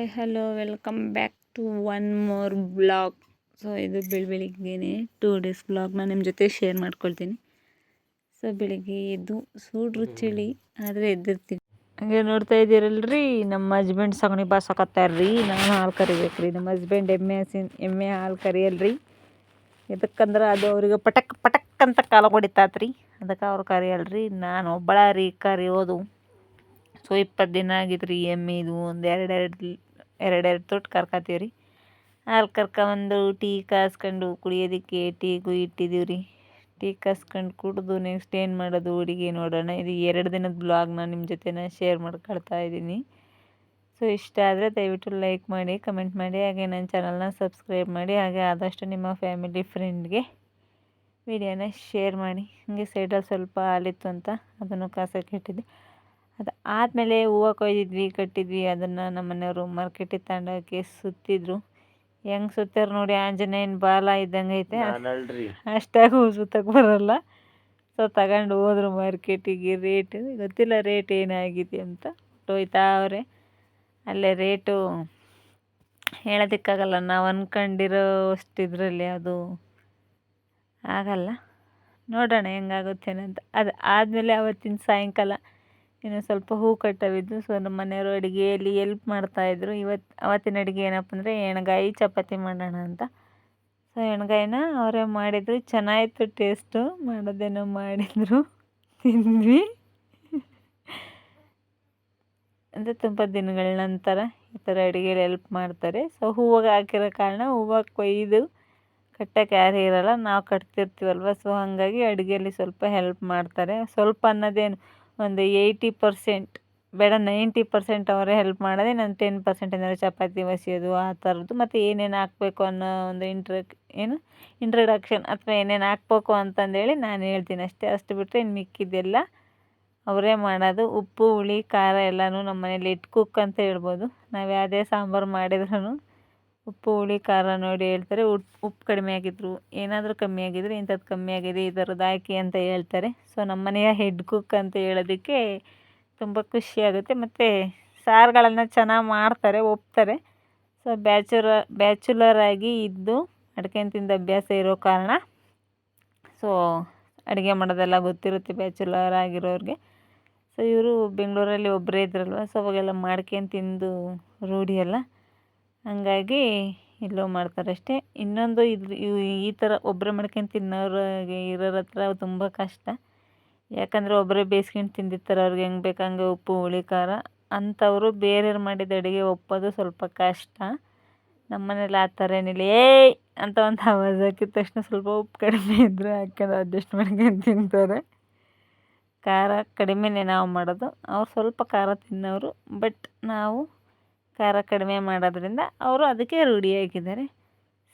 Hi, hello, welcome back to one more blog. So, ಇದು ಬೆಳ ಬೆಳಿಗ್ಗೆನೆ ಟೂ ಡೇಸ್ ಬ್ಲಾಗ್ನ ನಿಮ್ಮ ಜೊತೆ ಶೇರ್ ಮಾಡ್ಕೊಳ್ತೀನಿ. ಸೊ, ಬೆಳಿಗ್ಗೆ ಎದ್ದು ಸೂಡ್ರು ಚಳಿ ಆದರೆ ಎದ್ದಿರ್ತೀನಿ. ಹಂಗೆ ನೋಡ್ತಾ ಇದ್ದೀರಲ್ರಿ, ನಮ್ಮ ಹಸ್ಬೆಂಡ್ ಸಗಣಿ ರೀ ನಾನು ಹಾಲು ಕರಿಬೇಕು ರೀ ನಮ್ಮ ಹಸ್ಬೆಂಡ್ ಎಮ್ಮೆ ಹಸಿ ಎಮ್ಮೆ ಹಾಲು ಕರಿಯಲ್ರಿ. ಎದಕ್ಕಂದ್ರೆ ಅದು ಅವ್ರಿಗೆ ಪಟಕ್ ಪಟಕ್ ಅಂತ ಕಾಲ ಹೊಡಿತಾತ್ರಿ. ಅದಕ್ಕೆ ಅವ್ರು ಕರಿಯಲ್ರಿ. ನಾನು ಒಬ್ಬಳ ರೀ ಕರಿಯೋದು. ಸೊ ಇಪ್ಪತ್ತು ದಿನ ಆಗಿದ್ರಿ ಎಮ್ಮೆದು ಒಂದು ಎರಡು ಎರಡೆರಡು ತೊಟ್ಟು ಕರ್ಕತೀವಿ ರೀ ಹಾಲು ಕರ್ಕೊಂಬಂದು ಟೀ ಕಾಸ್ಕೊಂಡು ಕುಡಿಯೋದಕ್ಕೆ ಟೀಗೂ ಇಟ್ಟಿದ್ದೀವಿ ರೀ ಟೀ ಕಾಸ್ಕೊಂಡು ಕುಡಿದು ನೆಕ್ಸ್ಟ್ ಏನು ಮಾಡೋದು ಹುಡುಗಿ ನೋಡೋಣ. ಇದು ಎರಡು ದಿನದ ಬ್ಲಾಗ್ನ ನಿಮ್ಮ ಜೊತೆನ ಶೇರ್ ಮಾಡ್ಕೊಳ್ತಾ ಇದ್ದೀನಿ. ಸೊ ಇಷ್ಟ ಆದರೆ ದಯವಿಟ್ಟು ಲೈಕ್ ಮಾಡಿ ಕಮೆಂಟ್ ಮಾಡಿ, ಹಾಗೆ ನನ್ನ ಚಾನಲ್ನ ಸಬ್ಸ್ಕ್ರೈಬ್ ಮಾಡಿ, ಹಾಗೆ ಆದಷ್ಟು ನಿಮ್ಮ ಫ್ಯಾಮಿಲಿ ಫ್ರೆಂಡ್ಗೆ ವಿಡಿಯೋನ ಶೇರ್ ಮಾಡಿ. ಹಾಗೆ ಸೈಡಲ್ಲಿ ಸ್ವಲ್ಪ ಹಾಲಿತ್ತು ಅಂತ ಅದನ್ನು ಕಾಸಕ್ಕೆ ಇಟ್ಟಿದ್ದೆ. ಅದು ಆದಮೇಲೆ ಹೂವು ಕೊಯ್ದಿದ್ವಿ ಕಟ್ಟಿದ್ವಿ. ಅದನ್ನು ನಮ್ಮ ಮನೆಯವರು ಮಾರ್ಕೆಟಿಗೆ ತಗೊಂಡೋಗಿ ಸುತ್ತಿದ್ರು. ಹೆಂಗೆ ಸುತ್ತಾರ ನೋಡಿ ಆಂಜನೇಯನ ಬಾಲ ಇದ್ದಂಗೆ ಐತೆ. ಅಷ್ಟಾಗಿ ಹೂ ಸುತ್ತಕ್ಕೆ ಬರೋಲ್ಲ. ಸೊ ತಗೊಂಡು ಹೋದ್ರು ಮಾರ್ಕೆಟಿಗೆ ರೇಟ್. ಗೊತ್ತಿಲ್ಲ ರೇಟ್ ಏನಾಗಿದೆ ಅಂತ. ಹೋಯ್ತಾವ್ರೆ ಅಲ್ಲೇ ರೇಟು ಹೇಳೋದಕ್ಕಾಗಲ್ಲ. ನಾವು ಅಂದ್ಕೊಂಡಿರೋ ಅಷ್ಟು ಇದರಲ್ಲಿ ಅದು ಆಗಲ್ಲ. ನೋಡೋಣ ಹೆಂಗಾಗುತ್ತೇನಂತ ಅಂತ ಅದು ಆದಮೇಲೆ ಅವತ್ತಿನ ಸಾಯಂಕಾಲ ಇನ್ನು ಸ್ವಲ್ಪ ಹೂ ಕಟ್ಟವಿದ್ದು ಸೊ ನಮ್ಮ ಮನೆಯವರು ಅಡುಗೆಯಲ್ಲಿ ಎಲ್ಪ್ ಮಾಡ್ತಾಯಿದ್ರು ಇವತ್ತು ಅವತ್ತಿನ ಅಡುಗೆ ಏನಪ್ಪ ಅಂದರೆ ಎಣ್ಗಾಯಿ ಚಪಾತಿ ಮಾಡೋಣ ಅಂತ. ಸೊ ಎಣ್ಗಾಯಿನ ಅವರೇ ಮಾಡಿದರು. ಚೆನ್ನಾಗಿತ್ತು ಟೇಸ್ಟು ಮಾಡೋದೇನೋ ಮಾಡಿದರು. ತಿಂದ್ವಿ. ಅಂದರೆ ತುಂಬ ದಿನಗಳ ನಂತರ ಈ ಥರ ಅಡುಗೆಯಲ್ಲಿ ಎಲ್ಪ್ ಮಾಡ್ತಾರೆ. ಸೊ ಹೂವಾಗ ಹಾಕಿರೋ ಕಾರಣ ಹೂವು ಕೊಯ್ದು ಕಟ್ಟಕ್ಕೆ ಯಾರೂ ಇರೋಲ್ಲ. ನಾವು ಕಟ್ತಿರ್ತೀವಲ್ವ? ಸೊ ಹಾಗಾಗಿ ಅಡುಗೆಯಲ್ಲಿ ಸ್ವಲ್ಪ ಹೆಲ್ಪ್ ಮಾಡ್ತಾರೆ. ಸ್ವಲ್ಪ ಅನ್ನೋದೇನು ಒಂದು ಏಯ್ಟಿ ಪರ್ಸೆಂಟ್ ಬೇಡ ನೈಂಟಿ ಪರ್ಸೆಂಟ್ ಅವರೇ ಹೆಲ್ಪ್ ಮಾಡೋದೇ ನಾನು ಟೆನ್ ಪರ್ಸೆಂಟ್ ಏನಾದ್ರು ಚಪಾತಿ ಬಸಿಯೋದು ಆ ಥರದ್ದು. ಮತ್ತು ಏನೇನು ಹಾಕ್ಬೇಕು ಅನ್ನೋ ಒಂದು ಇಂಟ್ರಕ್ ಏನು? ಇಂಟ್ರಡಕ್ಷನ್ ಅಥವಾ ಏನೇನು ಹಾಕ್ಬೇಕು ಅಂತಂದೇಳಿ ನಾನು ಹೇಳ್ತೀನಿ ಅಷ್ಟೇ. ಅಷ್ಟು ಬಿಟ್ಟರೆ ಇನ್ನು ಮಿಕ್ಕಿದ್ದೆಲ್ಲ ಅವರೇ ಮಾಡೋದು. ಉಪ್ಪು, ಹುಳಿ, ಖಾರ ಎಲ್ಲನೂ ನಮ್ಮ ಮನೇಲಿ ಇಟ್ಟು ಕುಕ್ ಅಂತ ಹೇಳ್ಬೋದು. ನಾವು ಯಾವುದೇ ಸಾಂಬಾರು ಮಾಡಿದ್ರೂ ಉಪ್ಪು, ಹುಳಿ, ಖಾರ ನೋಡಿ ಹೇಳ್ತಾರೆ. ಉಪ್ಪು ಕಡಿಮೆ ಆಗಿದ್ರು, ಏನಾದರೂ ಕಮ್ಮಿ ಆಗಿದ್ರೆ ಇಂಥದ್ದು ಕಮ್ಮಿ ಆಗಿದೆ, ಈ ಥರದ್ದು ಹಾಕಿ ಅಂತ ಹೇಳ್ತಾರೆ. ಸೊ ನಮ್ಮ ಮನೆಯ ಹೆಡ್ ಕುಕ್ ಅಂತ ಹೇಳೋದಕ್ಕೆ ತುಂಬ ಖುಷಿಯಾಗುತ್ತೆ ಮತ್ತು ಸಾರುಗಳನ್ನು ಚೆನ್ನಾಗಿ ಮಾಡ್ತಾರೆ, ಒಪ್ತಾರೆ. ಸೊ ಬ್ಯಾಚುರ ಬ್ಯಾಚುಲರ್ ಆಗಿ ಇದ್ದು ಅಡುಗೆ ತಿಂದ ಅಭ್ಯಾಸ ಇರೋ ಕಾರಣ ಸೊ ಅಡುಗೆ ಮಾಡೋದೆಲ್ಲ ಗೊತ್ತಿರುತ್ತೆ ಬ್ಯಾಚುಲರ್ ಆಗಿರೋರಿಗೆ. ಸೊ ಇವರು ಬೆಂಗಳೂರಲ್ಲಿ ಒಬ್ಬರೇ ಇದ್ರಲ್ವ? ಸೊ ಅವಾಗೆಲ್ಲ ಮಾಡ್ಕೊಂಡು ತಿಂದು ರೂಢಿ ಅಲ್ಲ? ಹಾಗಾಗಿ ಇಲ್ಲೂ ಮಾಡ್ತಾರೆ ಅಷ್ಟೇ ಇನ್ನೊಂದು ಇದು ಈ ಥರ ಒಬ್ಬರೇ ಮಾಡ್ಕೊಂಡು ತಿನ್ನೋರಿಗೆ ಇರೋರ ಹತ್ರ ತುಂಬ ಕಷ್ಟ. ಯಾಕಂದರೆ ಒಬ್ಬರೇ ಬೇಯಿಸ್ಕೊಂಡು ತಿಂದಿರ್ತಾರೆ, ಅವ್ರಿಗೆ ಹೆಂಗೆ ಬೇಕು ಹಂಗೆ ಉಪ್ಪು, ಹುಳಿ, ಖಾರ ಅಂಥವರು ಬೇರೆಯವ್ರು ಮಾಡಿದ ಅಡುಗೆ ಒಪ್ಪೋದು ಸ್ವಲ್ಪ ಕಷ್ಟ. ನಮ್ಮ ಮನೇಲಿ ಆ ಥರ ಏನಿಲ್ಲ, ಏಯ್! ಅಂತ ಒಂದು ಆವಾಜ್ ಹಾಕಿದ ತಕ್ಷಣ ಸ್ವಲ್ಪ ಉಪ್ಪು ಕಡಿಮೆ ಇದ್ದರೆ ಹಾಕ್ಕೊಂಡು ಅಡ್ಜಸ್ಟ್ ಮಾಡ್ಕೊಂಡು ತಿಂತಾರೆ. ಖಾರ ಕಡಿಮೆನೇ ನಾವು ಮಾಡೋದು. ಅವ್ರು ಸ್ವಲ್ಪ ಖಾರ ತಿನ್ನೋರು, ಬಟ್ ನಾವು ಖಾರ ಕಡಿಮೆ ಮಾಡೋದ್ರಿಂದ ಅವರು ಅದಕ್ಕೆ ರೂಢಿಯಾಗಿದ್ದಾರೆ.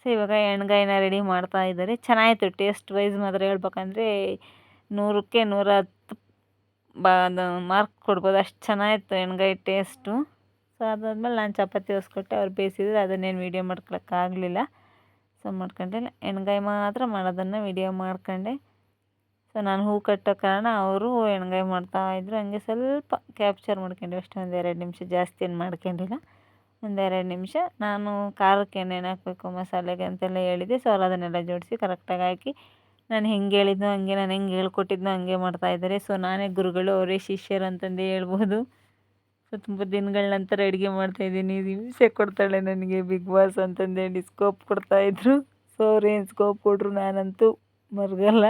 ಸೊ, ಇವಾಗ ಎಣ್ಗಾಯಿನ ರೆಡಿ ಮಾಡ್ತಾ ಇದ್ದಾರೆ. ಚೆನ್ನಾಗಿತ್ತು ಟೇಸ್ಟ್ ವೈಸ್ ಮಾತ್ರ ಹೇಳ್ಬೇಕಂದ್ರೆ ನೂರಕ್ಕೆ ನೂರ ಹತ್ತು ಬಾ ಮಾರ್ಕ್ ಕೊಡ್ಬೋದು. ಅಷ್ಟು ಚೆನ್ನಾಗಿತ್ತು ಎಣ್ಗಾಯಿ ಟೇಸ್ಟು. ಸೊ, ಅದಾದ್ಮೇಲೆ ನಾನು ಚಪಾತಿ ಹೊಸ್ಕೊಟ್ಟೆ, ಅವ್ರು ಬೇಯಿಸಿದ್ರೆ, ಅದನ್ನೇನು ವೀಡಿಯೋ ಮಾಡ್ಕೊಳಕ್ಕಾಗಲಿಲ್ಲ. ಸೊ, ಮಾಡ್ಕೊಂಡೆ. ಎಣ್ಗಾಯಿ ಮಾತ್ರ ಮಾಡೋದನ್ನು ವೀಡಿಯೋ ಮಾಡ್ಕೊಂಡೆ. ಸೊ, ನಾನು ಹೂ ಕಟ್ಟೋ ಕಾರಣ ಅವರು ಎಣ್ಗಾಯಿ ಮಾಡ್ತಾಯಿದ್ರು ಹಂಗೆ ಸ್ವಲ್ಪ ಕ್ಯಾಪ್ಚರ್ ಮಾಡ್ಕೊಂಡೆ. ಅಷ್ಟೇ ಒಂದು ಎರಡು ನಿಮಿಷ ಜಾಸ್ತಿ ಏನು ಮಾಡ್ಕೊಂಡಿಲ್ಲ. ಒಂದೆರಡು ನಿಮಿಷ. ನಾನು ಖಾರಕ್ಕೆ ಏನೇನು ಹಾಕಬೇಕು, ಮಸಾಲೆಗೆ ಅಂತೆಲ್ಲ ಹೇಳಿದೆ ಸೊ ಅವ್ರು ಅದನ್ನೆಲ್ಲ ಜೋಡಿಸಿ ಕರೆಕ್ಟಾಗಿ ಹಾಕಿ, ನಾನು ಹೆಂಗೆ ಹೇಳಿದ್ನೋ ಹಂಗೆ, ನಾನು ಹೆಂಗೆ ಹೇಳ್ಕೊಟ್ಟಿದ್ನೋ ಹಂಗೆ ಮಾಡ್ತಾಯಿದ್ದಾರೆ ಸೊ ನಾನೇ ಗುರುಗಳು, ಅವರೇ ಶಿಷ್ಯರು ಅಂತಂದು ಹೇಳ್ಬೋದು. ಸೊ ತುಂಬ ದಿನಗಳ ನಂತರ ಅಡುಗೆ ಮಾಡ್ತಾಯಿದ್ದೀನಿ ಹಿಂಸೆ ಕೊಡ್ತಾಳೆ ನನಗೆ ಬಿಗ್ ಬಾಸ್ ಅಂತಂದೇಳಿ ಸ್ಕೋಪ್ ಕೊಡ್ತಾಯಿದ್ರು ಸೊ ಅವ್ರೇನು ಸ್ಕೋಪ್ ಕೊಟ್ಟರು ನಾನಂತೂ ಮರಗಲ್ಲ.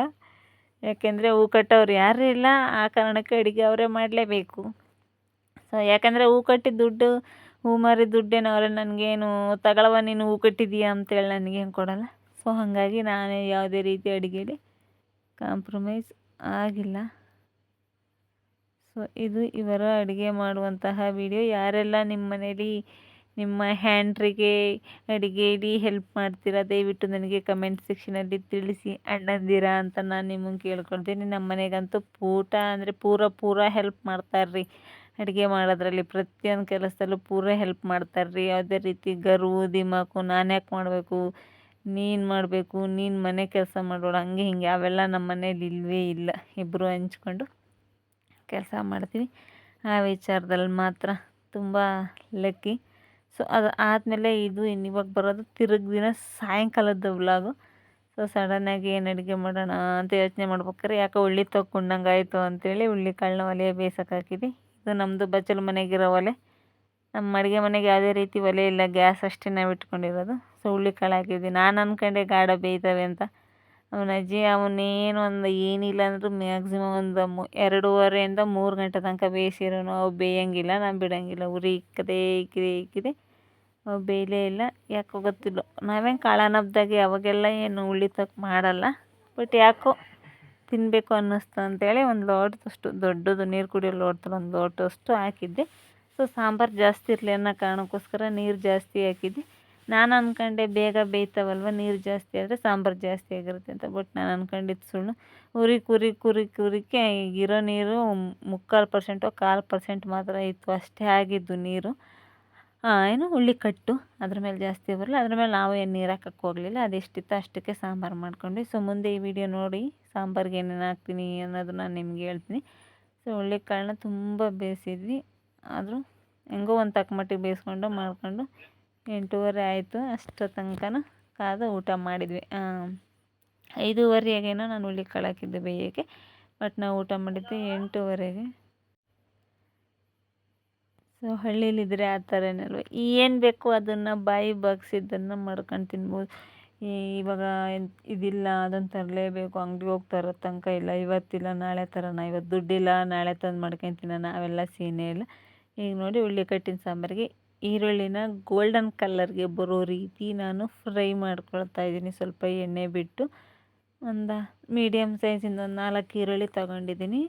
ಯಾಕೆಂದರೆ ಹೂ ಕಟ್ಟೋರು ಯಾರೂ ಇಲ್ಲ. ಆ ಕಾರಣಕ್ಕೆ ಅಡುಗೆ ಅವರೇ ಮಾಡಲೇಬೇಕು. ಸೊ ಯಾಕಂದರೆ ಹೂ ಕಟ್ಟಿದ ದುಡ್ಡು ಹೂ ಮಾರಿ ದುಡ್ಡೇನು ಅವರೇ ನನಗೇನು ತಗೊಳವ ನೀನು ಹೂ ಕಟ್ಟಿದ್ದೀಯಾ ಅಂತೇಳಿ ನನಗೇನು ಕೊಡೋಲ್ಲ. ಸೊ ಹಾಗಾಗಿ ನಾನೇ ಯಾವುದೇ ರೀತಿ ಅಡುಗೆಲಿ ಕಾಂಪ್ರಮೈಸ್ ಆಗಿಲ್ಲ. ಸೊ ಇದು ಇವರ ಅಡುಗೆ ಮಾಡುವಂತಹ ವಿಡಿಯೋ ಯಾರೆಲ್ಲ ನಿಮ್ಮ ಮನೇಲಿ ನಿಮ್ಮ ಹ್ಯಾಂಡ್ರಿಗೆ ಅಡುಗೆಯಲ್ಲಿ ಹೆಲ್ಪ್ ಮಾಡ್ತೀರಾ, ದಯವಿಟ್ಟು ನನಗೆ ಕಮೆಂಟ್ ಸೆಕ್ಷನಲ್ಲಿ ತಿಳಿಸಿ ಅಣ್ಣಂದಿರಾ ಅಂತ ನಾನು ನಿಮಗೆ ಕೇಳ್ಕೊಳ್ತೀನಿ. ನಮ್ಮ ಮನೆಗಂತೂ ಪೂಟ ಅಂದರೆ ಪೂರ ಪೂರ ಹೆಲ್ಪ್ ಮಾಡ್ತಾರ್ರಿ. ಅಡುಗೆ ಮಾಡೋದ್ರಲ್ಲಿ ಪ್ರತಿಯೊಂದು ಕೆಲಸದಲ್ಲೂ ಪೂರ ಹೆಲ್ಪ್ ಮಾಡ್ತಾರೆ ರೀ ಯಾವುದೇ ರೀತಿ ಗರ್ವು ದಿಮಾಕು, ನಾನು ಯಾಕೆ ಮಾಡಬೇಕು? ನೀನು ಮಾಡಬೇಕು, ನೀನು ಮನೆ ಕೆಲಸ ಮಾಡೋಣ ಹಂಗೆ ಹಿಂಗೆ ಅವೆಲ್ಲ ನಮ್ಮ ಮನೇಲಿ ಇಲ್ಲವೇ ಇಲ್ಲ. ಇಬ್ಬರು ಹಂಚ್ಕೊಂಡು ಕೆಲಸ ಮಾಡ್ತೀವಿ. ಆ ವಿಚಾರದಲ್ಲಿ ಮಾತ್ರ ತುಂಬ ಲಕ್ಕಿ ಸೊ ಅದು ಆದಮೇಲೆ ಇದು ಇನ್ನಿವಾಗ ಬರೋದು ತಿರುಗಿ ದಿನ ಸಾಯಂಕಾಲದ ವ್ಲಾಗು ಸೊ ಸಡನ್ನಾಗಿ ಏನು ಅಡುಗೆ ಮಾಡೋಣ ಅಂತ ಯೋಚನೆ ಮಾಡ್ಬೇಕಾರೆ ಯಾಕೋ ಉಳ್ಳಿ ತೊಗೊಂಡಂಗೆ ಆಯಿತು ಅಂತೇಳಿ ಉಳ್ಳಿ ಕಾಳನ್ನ ಒಲೆ ಬೇಯಿಸೋಕೆ ಇದು ನಮ್ಮದು ಬಚ್ಚಲು ಮನೆಗಿರೋ ಒಲೆ. ನಮ್ಮ ಅಡುಗೆ ಮನೆಗೆ ಯಾವುದೇ ರೀತಿ ಒಲೆ ಇಲ್ಲ, ಗ್ಯಾಸ್ ಅಷ್ಟೇ ನಾವು ಇಟ್ಕೊಂಡಿರೋದು. ಸೊ ಹುಳ್ಳಿ ಕಾಳು ಹಾಕಿದ್ವಿ. ನಾನು ಅಂದ್ಕೊಂಡೆ ಗಾಢ ಬೇಯ್ತವೆ ಅಂತ. ಅವನ ಅಜ್ಜಿ ಅವನೇನು ಒಂದು ಏನಿಲ್ಲ ಅಂದರೂ ಮ್ಯಾಕ್ಸಿಮಮ್ ಒಂದು ಮು, ಎರಡೂವರೆಯಿಂದ ಮೂರು ಗಂಟೆ ತನಕ ಬೇಯಿಸಿರೋನು. ಅವು ಬೇಯೋಂಗಿಲ್ಲ, ನಾನು ಬಿಡೋಂಗಿಲ್ಲ. ಉರಿ ಇಕ್ಕದೆ, ಇಕ್ಕಿದೆ ಇಕ್ಕಿದೆ. ಅವು ಬೇಯಲೇ ಇಲ್ಲ. ಯಾಕೋ ಗೊತ್ತಿಲ್ಲ. ನಾವೇನು ಕಾಳನಬ್ದಾಗೆ ಅವಾಗೆಲ್ಲ ಏನು ಉಳ್ಳಿ ತಕ್ಕ ಮಾಡಲ್ಲ. ಬಟ್ ಯಾಕೋ ತಿನ್ನಬೇಕು ಅನ್ನಿಸ್ತು ಅಂತೇಳಿ ಒಂದು ಲೋಟದಷ್ಟು ದೊಡ್ಡದು ನೀರು ಕುಡಿಯೋ ಲೋಟದಲ್ಲಿ ಒಂದು ಲೋಟದಷ್ಟು ಹಾಕಿದ್ದೆ. ಸೊ ಸಾಂಬಾರು ಜಾಸ್ತಿ ಇರಲಿ ಅನ್ನೋ ಕಾರಣಕ್ಕೋಸ್ಕರ ನೀರು ಜಾಸ್ತಿ ಹಾಕಿದ್ದೆ. ನಾನು ಅಂದ್ಕೊಂಡೆ ಬೇಗ ಬೇಯ್ತಾವಲ್ವ, ನೀರು ಜಾಸ್ತಿ ಆದರೆ ಸಾಂಬಾರು ಜಾಸ್ತಿ ಆಗಿರುತ್ತೆ ಅಂತ. ಬಟ್ ನಾನು ಅಂದ್ಕೊಂಡಿದ್ದು ಸುಳ್ಳು. ಉರಿ ಕುರಿ ಕುರಿ ಕುರಿಕೆ ಇರೋ ನೀರು ಮುಕ್ಕಾಲು ಪರ್ಸೆಂಟು ಕಾಲು ಪರ್ಸೆಂಟ್ ಮಾತ್ರ ಇತ್ತು. ಅಷ್ಟೇ ಆಗಿದ್ದು ನೀರು. ಏನು ಹುಳ್ಳಿ ಕಟ್ಟು ಅದ್ರ ಮೇಲೆ ಜಾಸ್ತಿ ಬರಲ್ಲ. ಅದ್ರ ಮೇಲೆ ನಾವು ಏನು ನೀರು ಹಾಕಕ್ಕೆ ಹೋಗಲಿಲ್ಲ. ಅದೆಷ್ಟಿತ್ತು ಅಷ್ಟಕ್ಕೆ ಸಾಂಬಾರು ಮಾಡ್ಕೊಂಡ್ವಿ. ಸೊ, ಮುಂದೆ ಈ ವಿಡಿಯೋ ನೋಡಿ ಸಾಂಬಾರಿಗೆ ಏನೇನು ಹಾಕ್ತೀನಿ ಅನ್ನೋದು ನಾನು ನಿಮ್ಗೆ ಹೇಳ್ತೀನಿ. ಸೊ ಕಾಳನ್ನ ತುಂಬ ಬೇಯಿಸಿದ್ವಿ. ಆದರೂ ಹೆಂಗೋ ಒಂದು ತಕ್ಕಮಟ್ಟಿಗೆ ಬೇಯಿಸ್ಕೊಂಡು ಮಾಡಿಕೊಂಡು ಎಂಟೂವರೆ ಆಯಿತು. ಅಷ್ಟೋ ತನಕನೂ ಕಾದ ಊಟ ಮಾಡಿದ್ವಿ. ಐದೂವರೆಗೇನೋ ನಾನು ಹುಳ್ಳಿ ಕಾಳು ಹಾಕಿದ್ದೆ ಬೇಯೋಕ್ಕೆ. ಬಟ್ ನಾವು ಊಟ ಮಾಡಿದ್ದೆ ಎಂಟೂವರೆಗೆ. ಸೊ ಹಳ್ಳಿಲಿದ್ದರೆ ಆ ಥರನೇ ಏನು ಬೇಕು ಅದನ್ನು ಬಾಯಿ ಬಗ್ಸಿದ್ದನ್ನು ಮಾಡ್ಕೊಂಡು ತಿನ್ಬೋದು. ಇವಾಗ ಇದಿಲ್ಲ ಅದನ್ನು ತರಲೇಬೇಕು, ಅಂಗ್ಡಿಗೆ ಹೋಗಿ ತರೋ ತನಕ ಇಲ್ಲ. ಇವತ್ತಿಲ್ಲ, ನಾಳೆ ತರೋಣ ಇವತ್ತು ದುಡ್ಡಿಲ್ಲ, ನಾಳೆ ತಂದು ಮಾಡ್ಕೊಂಡು ತಿನ್ನೋಣ, ಅವೆಲ್ಲ ಸೀನೇ ಇಲ್ಲ. ಈಗ ನೋಡಿ ಉಳ್ಳಿ ಕಟ್ಟಿನ ಸಾಂಬಾರಿಗೆ, ಈರುಳ್ಳಿನ ಗೋಲ್ಡನ್ ಕಲ್ಲರ್ಗೆ ಬರೋ ರೀತಿ ನಾನು ಫ್ರೈ ಮಾಡ್ಕೊಳ್ತಾ ಇದ್ದೀನಿ. ಸ್ವಲ್ಪ ಎಣ್ಣೆ ಬಿಟ್ಟು ಒಂದು ಮೀಡಿಯಮ್ ಸೈಜಿಂದ ಒಂದು ನಾಲ್ಕು ಈರುಳ್ಳಿ ತಗೊಂಡಿದ್ದೀನಿ.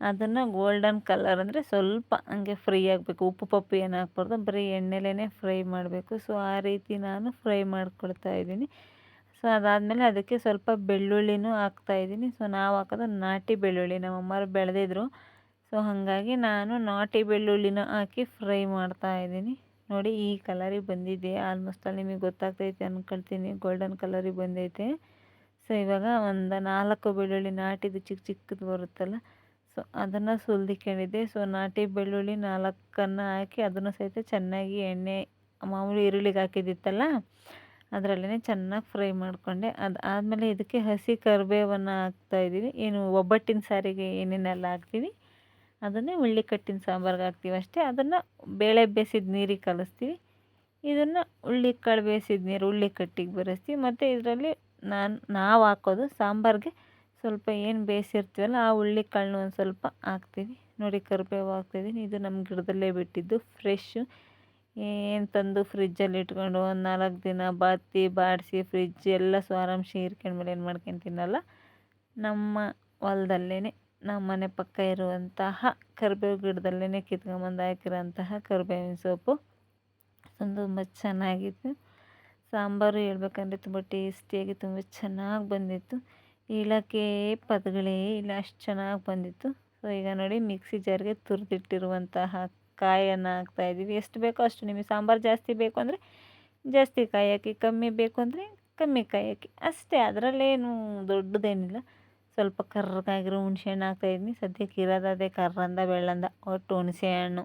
ಅದನ್ನು ಗೋಲ್ಡನ್ ಕಲರ್ ಅಂದರೆ ಸ್ವಲ್ಪ ಹಂಗೆ ಫ್ರೈ ಆಗಬೇಕು. ಉಪ್ಪು ಪಪ್ಪು ಏನು ಹಾಕ್ಬಾರ್ದು, ಬರೀ ಎಣ್ಣೆಲೇ ಫ್ರೈ ಮಾಡಬೇಕು. ಸೊ ಆ ರೀತಿ ನಾನು ಫ್ರೈ ಮಾಡ್ಕೊಳ್ತಾ ಇದ್ದೀನಿ. ಸೊ ಅದಾದಮೇಲೆ ಅದಕ್ಕೆ ಸ್ವಲ್ಪ ಬೆಳ್ಳುಳ್ಳಿನೂ ಹಾಕ್ತಾಯಿದ್ದೀನಿ ಸೊ ನಾವು ಹಾಕೋದು ನಾಟಿ ಬೆಳ್ಳುಳ್ಳಿ. ನಮ್ಮ ಅಮ್ಮರು ಬೆಳೆದಿದ್ರು. ಸೊ ಹಾಗಾಗಿ ನಾನು ನಾಟಿ ಬೆಳ್ಳುಳ್ಳಿನ ಹಾಕಿ ಫ್ರೈ ಮಾಡ್ತಾ ಇದ್ದೀನಿ. ನೋಡಿ, ಈ ಕಲರಿಗೆ ಬಂದಿದೆ ಆಲ್ಮೋಸ್ಟ್ ಅಲ್ಲಿ ನಿಮಗೆ ಗೊತ್ತಾಗ್ತೈತೆ ಅಂದ್ಕೊಳ್ತೀನಿ ಗೋಲ್ಡನ್ ಕಲರಿಗೆ ಬಂದೈತೆ. ಸೊ ಇವಾಗ ಒಂದು ನಾಲ್ಕು ಬೆಳ್ಳುಳ್ಳಿ ನಾಟಿದು ಚಿಕ್ಕ ಚಿಕ್ಕದು ಬರುತ್ತಲ್ಲ ಸೊ ಅದನ್ನು ಸುಲಿದಿಕೊಂಡಿದ್ದೆ. ಸೊ ನಾಟಿ ಬೆಳ್ಳುಳ್ಳಿ ನಾಲ್ಕನ್ನು ಹಾಕಿ ಅದನ್ನು ಸಹಿತ ಚೆನ್ನಾಗಿ ಎಣ್ಣೆ, ಮಾಮೂಲಿ ಈರುಳ್ಳಿಗೆ ಹಾಕಿದ್ದಿತ್ತಲ್ಲ ಅದರಲ್ಲೇ ಚೆನ್ನಾಗಿ ಫ್ರೈ ಮಾಡಿಕೊಂಡೆ. ಅದು ಆದಮೇಲೆ ಇದಕ್ಕೆ ಹಸಿ ಕರಿಬೇವನ್ನು ಹಾಕ್ತಾಯಿದ್ದೀವಿ ಏನು ಒಬ್ಬಟ್ಟಿನ ಸಾರಿಗೆ ಏನೇನೆಲ್ಲ ಹಾಕ್ತೀವಿ ಅದನ್ನೇ ಉಳ್ಳಿ ಕಟ್ಟಿನ ಸಾಂಬಾರ್ಗೆ ಹಾಕ್ತೀವಿ ಅಷ್ಟೇ. ಅದನ್ನು ಬೇಳೆ ಬೇಯಿಸಿದ ನೀರಿಗೆ ಕಲಿಸ್ತೀವಿ. ಇದನ್ನು ಉಳ್ಳಿ ಕಾಳು ಬೇಯಿಸಿದ ನೀರು ಉಳ್ಳಿ ಕಟ್ಟಿಗೆ ಬೆರೆಸ್ತೀವಿ. ಮತ್ತು ಇದರಲ್ಲಿ ನಾನು ನಾವು ಹಾಕೋದು ಸಾಂಬಾರಿಗೆ ಸ್ವಲ್ಪ ಏನು ಬೇಯಿಸಿರ್ತೀವಲ್ಲ ಆ ಹುಳ್ಳಿ ಕಾಳನ್ನ ಒಂದು ಸ್ವಲ್ಪ ಹಾಕ್ತೀವಿ. ನೋಡಿ ಕರಿಬೇವು ಹಾಕ್ತಿದ್ದೀನಿ ಇದು ನಮ್ಮ ಗಿಡದಲ್ಲೇ ಬಿಟ್ಟಿದ್ದು ಫ್ರೆಶ್ಶು ಏನು ತಂದು ಫ್ರಿಜ್ಜಲ್ಲಿ ಇಟ್ಕೊಂಡು ಒಂದು ನಾಲ್ಕು ದಿನ ಬಾತಿ ಬಾಡಿಸಿ ಫ್ರಿಜ್ ಎಲ್ಲ ಸ್ವಾರಾಂಶ ಹೀರ್ಕೊಂಡ್ಮೇಲೆ ಏನು ಮಾಡ್ಕೊಂಡು ತಿನ್ನಲ್ಲ ನಮ್ಮ ಹೊಲದಲ್ಲೇ ನಮ್ಮ ಮನೆ ಪಕ್ಕ ಇರುವಂತಹ ಕರಿಬೇವು ಗಿಡದಲ್ಲೇ ಕಿತ್ಕೊಂಬಂದು ಹಾಕಿರೋಂತಹ ಕರಿಬೇವಿನ ಸೊಪ್ಪು. ತುಂಬ ಚೆನ್ನಾಗಿತ್ತು. ಸಾಂಬಾರು ಹೇಳ್ಬೇಕಂದ್ರೆ ತುಂಬ ಟೇಸ್ಟಿಯಾಗಿ ತುಂಬ ಚೆನ್ನಾಗಿ ಬಂದಿತ್ತು. ಹೇಳೋಕ್ಕೆ ಪದಗಳೇ ಇಲ್ಲ, ಅಷ್ಟು ಚೆನ್ನಾಗಿ ಬಂದಿತ್ತು. ಸೊ ಈಗ ನೋಡಿ ಮಿಕ್ಸಿ ಜಾರ್ಗೆ ತುರಿದಿಟ್ಟಿರುವಂತಹ ಕಾಯನ್ನು ಹಾಕ್ತಾಯಿದ್ದೀವಿ ಎಷ್ಟು ಬೇಕೋ ಅಷ್ಟು ನಿಮಗೆ ಸಾಂಬಾರು ಜಾಸ್ತಿ ಬೇಕು ಅಂದರೆ ಜಾಸ್ತಿ ಕಾಯಿ ಹಾಕಿ ಕಮ್ಮಿ ಬೇಕು ಅಂದರೆ ಕಮ್ಮಿ ಕಾಯಿ ಹಾಕಿ ಅಷ್ಟೇ, ಅದರಲ್ಲೇನು ದೊಡ್ಡದೇನಿಲ್ಲ. ಸ್ವಲ್ಪ ಕರ್ರಗಾಗಿರೋ ಹುಣ್ಸೆ ಹಣ್ಣು ಹಾಕ್ತಾಯಿದ್ದೀನಿ ಸದ್ಯಕ್ಕೆ ಇರೋದು ಅದೇ ಕರ್ರಂದ, ಬೆಳ್ಳಂದ, ಒಟ್ಟು ಹುಣಸೆ ಹಣ್ಣು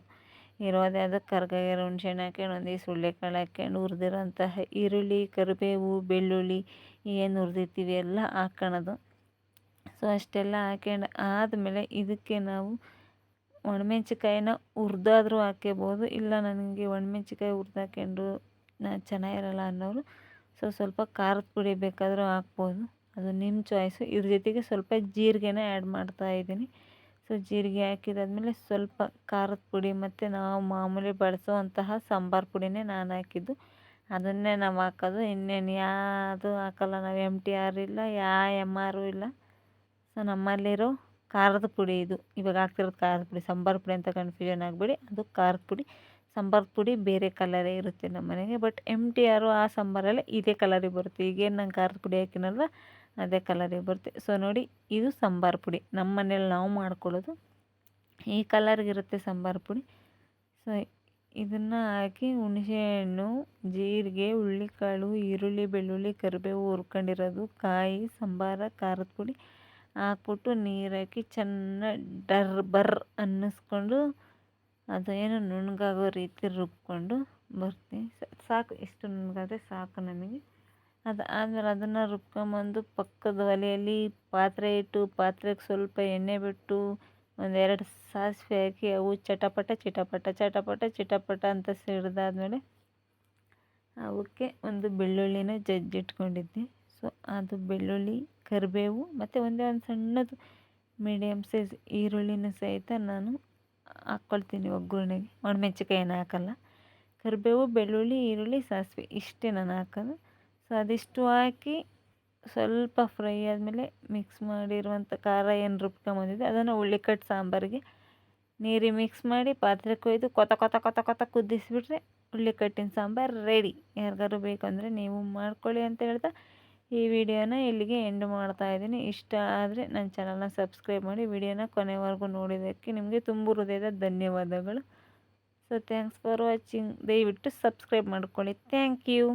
ಇರೋದೇ ಅದು ಕರ್ಗಾಗಿರೋ ಹುಣ್ಸೆ ಹಣ್ಣು ಹಾಕ್ಕೊಂಡು ಒಂದಿಷ್ಟು ಹುಳ್ಳೆಕಾಳು ಹಾಕ್ಯಂಡು ಹುರಿದಿರೋಂತಹ ಈರುಳ್ಳಿ, ಕರಿಬೇವು, ಬೆಳ್ಳುಳ್ಳಿ ಏನು ಹುರಿದಿರ್ತೀವಿ ಎಲ್ಲ ಹಾಕ್ಕೊಳೋದು ಸೊ ಅಷ್ಟೆಲ್ಲ ಹಾಕ್ಯಂಡು ಆದಮೇಲೆ ಇದಕ್ಕೆ ನಾವು ಒಣಮೆಣ್ಸಿಕಾಯಿನ ಹುರ್ದಾದ್ರೂ ಹಾಕ್ಕೋಬೋದು ಇಲ್ಲ ನನಗೆ ಒಣಮೆಣ್ಸಿಕಾಯಿ ನಾ ಚೆನ್ನಾಗಿರಲ್ಲ ಅನ್ನೋರು ಸೊ ಸ್ವಲ್ಪ ಖಾರದ ಪುಡಿ ಬೇಕಾದರೂ ಹಾಕ್ಬೋದು. ಅದು ನಿಮ್ಮ ಚಾಯ್ಸು ಇದ್ರ ಜೊತೆಗೆ ಸ್ವಲ್ಪ ಜೀರಿಗೆನ ಆ್ಯಡ್ ಮಾಡ್ತಾಯಿದ್ದೀನಿ ಸೊ ಜೀರಿಗೆ ಹಾಕಿದಾದ್ಮೇಲೆ ಸ್ವಲ್ಪ ಖಾರದ ಪುಡಿ ಮತ್ತು ನಾವು ಮಾಮೂಲಿ ಬಳಸುವಂತಹ ಸಾಂಬಾರು ಪುಡಿನೇ ನಾನು ಹಾಕಿದ್ದು. ಅದನ್ನೇ ನಾವು ಹಾಕೋದು. ಇನ್ನೇನು ಯಾವುದು ಹಾಕಲ್ಲ, ನಾವು ಎಂ ಟಿ ಆರ್ ಇಲ್ಲ ಯಾ ಎಂ ಆರು ಇಲ್ಲ. ಸೊ ನಮ್ಮಲ್ಲಿರೋ ಖಾರದ ಪುಡಿ ಇದು. ಇವಾಗ ಹಾಕ್ತಿರೋದು ಖಾರದ ಪುಡಿ. ಸಾಂಬಾರು ಪುಡಿ ಅಂತ ಕನ್ಫ್ಯೂಷನ್ ಆಗಬೇಡಿ. ಅದು ಖಾರದ ಪುಡಿ. ಸಾಂಬಾರು ಪುಡಿ ಬೇರೆ ಕಲರೇ ಇರುತ್ತೆ ನಮ್ಮ ಮನೆಗೆ ಬಟ್ ಎಂ ಟಿ ಆರು ಆ ಸಾಂಬಾರಲ್ಲೇ ಇದೇ ಕಲರಿಗೆ ಬರುತ್ತೆ. ಈಗೇನು ನಾನು ಖಾರದ ಪುಡಿ ಹಾಕಿನಲ್ವ? ಅದೇ ಕಲರಿಗೆ ಬರುತ್ತೆ. ಸೊ ನೋಡಿ, ಇದು ಸಾಂಬಾರು ಪುಡಿ. ನಮ್ಮ ಮನೇಲಿ ನಾವು ಮಾಡ್ಕೊಳ್ಳೋದು ಈ ಕಲರ್ಗಿರುತ್ತೆ ಸಾಂಬಾರು ಪುಡಿ. ಸೊ ಇದನ್ನು ಹಾಕಿ ಹುಣಸೆಹಣ್ಣು, ಜೀರಿಗೆ, ಹುಳ್ಳಿಕಾಳು, ಈರುಳ್ಳಿ, ಬೆಳ್ಳುಳ್ಳಿ, ಕರಿಬೇವು ಹುರ್ಕೊಂಡಿರೋದು, ಕಾಯಿ, ಸಾಂಬಾರ, ಖಾರದ ಪುಡಿ ಹಾಕ್ಬಿಟ್ಟು ನೀರು ಹಾಕಿ ಚೆನ್ನಾಗಿ ಡರ್ ಬರ್ ಅನ್ನಿಸ್ಕೊಂಡು ಅದು ನುಣ್ಣಗಾಗೋ ರೀತಿ ರುಬ್ಕೊಂಡು ಬರ್ತೀನಿ. ಸಾಕು. ಎಷ್ಟು ನುಣ್ಣಗಾದರೆ ಸಾಕು ನಮಗೆ ಅದು ಆದಮೇಲೆ ಅದನ್ನು ರುಬ್ಕೊಂಬಂದು ಪಕ್ಕದ ಒಲೆಯಲ್ಲಿ ಪಾತ್ರೆ ಇಟ್ಟು ಪಾತ್ರೆಗೆ ಸ್ವಲ್ಪ ಎಣ್ಣೆ ಬಿಟ್ಟು ಒಂದೆರಡು ಸಾಸಿವೆ ಹಾಕಿ ಅವು ಚಟಪಟ, ಚಿಟಪಟ ಚಟಪಟ, ಚಿಟಪಟ ಅಂತ ಸಿಡ್ದಾದ್ಮೇಲೆ ಅವಕ್ಕೆ ಒಂದು ಬೆಳ್ಳುಳ್ಳಿನ ಜಜ್ಜಿಟ್ಕೊಂಡಿದ್ದೆ ಸೊ ಅದು ಬೆಳ್ಳುಳ್ಳಿ, ಕರಿಬೇವು ಮತ್ತು ಒಂದೇ ಒಂದು ಸಣ್ಣದು ಮೀಡಿಯಮ್ ಸೈಜ್ ಈರುಳ್ಳಿನ ಸಹಿತ ನಾನು ಹಾಕ್ಕೊಳ್ತೀನಿ ಒಗ್ಗರಣೆಗೆ. ಒಣಮೆಣ್ಸಿನ್ಕಾಯಿ ಹಾಕಲ್ಲ. ಕರಿಬೇವು, ಬೆಳ್ಳುಳ್ಳಿ, ಈರುಳ್ಳಿ, ಸಾಸಿವೆ ಇಷ್ಟೇ ನಾನು ಹಾಕೋದು. ಸೊ ಅದಿಷ್ಟು ಹಾಕಿ ಸ್ವಲ್ಪ ಫ್ರೈ ಆದಮೇಲೆ ಮಿಕ್ಸ್ ಮಾಡಿರುವಂಥ ಖಾರ ಏನು ರುಬ್ಕೊಂಬಂದಿದೆ ಅದನ್ನು ಉಳ್ಳಿಕಟ್ಟು ಸಾಂಬಾರಿಗೆ ನೀರಿಗೆ ಮಿಕ್ಸ್ ಮಾಡಿ ಪಾತ್ರೆ ಕೊಯ್ದು ಕೊತ ಕೊತ ಕೊತ ಕೊತ ಕುದಿಸಿಬಿಟ್ರೆ ಉಳ್ಳಿಕಟ್ಟಿನ ಸಾಂಬಾರು ರೆಡಿ ಯಾರಿಗಾರು ಬೇಕಂದರೆ ನೀವು ಮಾಡ್ಕೊಳ್ಳಿ ಅಂತ ಹೇಳ್ತಾ ಈ ವಿಡಿಯೋನ ಇಲ್ಲಿಗೆ ಎಂಡ್ ಮಾಡ್ತಾ ಇದ್ದೀನಿ. ಇಷ್ಟ ಆದರೆ ನನ್ನ ಚಾನಲ್ನ ಸಬ್ಸ್ಕ್ರೈಬ್ ಮಾಡಿ ವಿಡಿಯೋನ ಕೊನೆವರೆಗೂ ನೋಡಿದ್ದಕ್ಕೆ ನಿಮಗೆ ತುಂಬ ಹೃದಯದ ಧನ್ಯವಾದಗಳು. ಸೊ ಥ್ಯಾಂಕ್ಸ್ ಫಾರ್ ವಾಚಿಂಗ್ ದಯವಿಟ್ಟು ಸಬ್ಸ್ಕ್ರೈಬ್ ಮಾಡ್ಕೊಳ್ಳಿ. Thank you